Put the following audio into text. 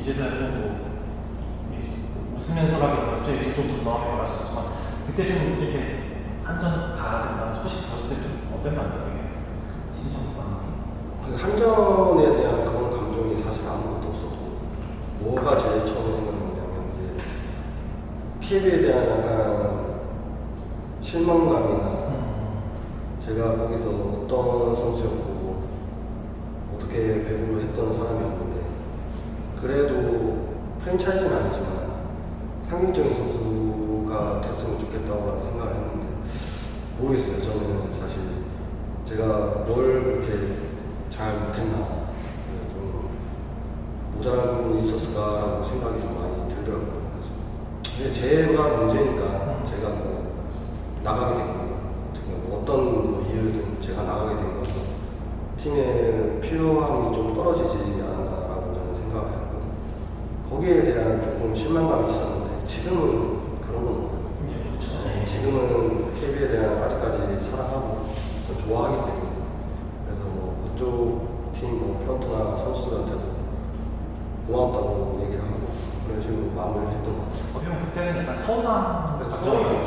이제서야 좀뭐 웃으면서라도 갑자기 이렇게 좀 분노하게 말할 수 있지만 그때 좀 이렇게 한전 가야 된다는 소식 들었을 때 좀 어땠나요? 그 한전에 대한 그런 감정이 사실 아무것도 없었고 뭐가 제일 처음에 생각나냐면 이제 KB에 대한 약간 실망감이나 제가 거기서 어떤 선수였고 어떻게 배구를 했던 사람이었는데 그래도 프랜차이즈는 아니지만 상징적인 선수가 됐으면 좋겠다고 생각을 했는데 모르겠어요. 저는 사실 제가 뭘 그렇게 잘 못했나. 좀 모자란 부분이 있었을까라고 생각이 좀 많이 들더라고요. 그래서. 제가 문제니까 제가 뭐 나가게 된 거고 어떻게 뭐 어떤 뭐 이유든 제가 나가게 된 거고 팀의 필요함이 좀 떨어지지 않았나라고 저는 생각을 했고 거기에 대한 조금 실망감이 있었는데 지금은 그런 건 없고요. 네, 지금은 KB에 대한 아직까지 사랑하고 또 좋아하기 때문에 그래서 뭐 그쪽 팀뭐 프런트나 선수들한테도 고맙다고 얘기를 하고 그런 식으로 마무리를 했던 것 같아요. 어떻게 보면 그때는 약간 서운한 그래서 감정이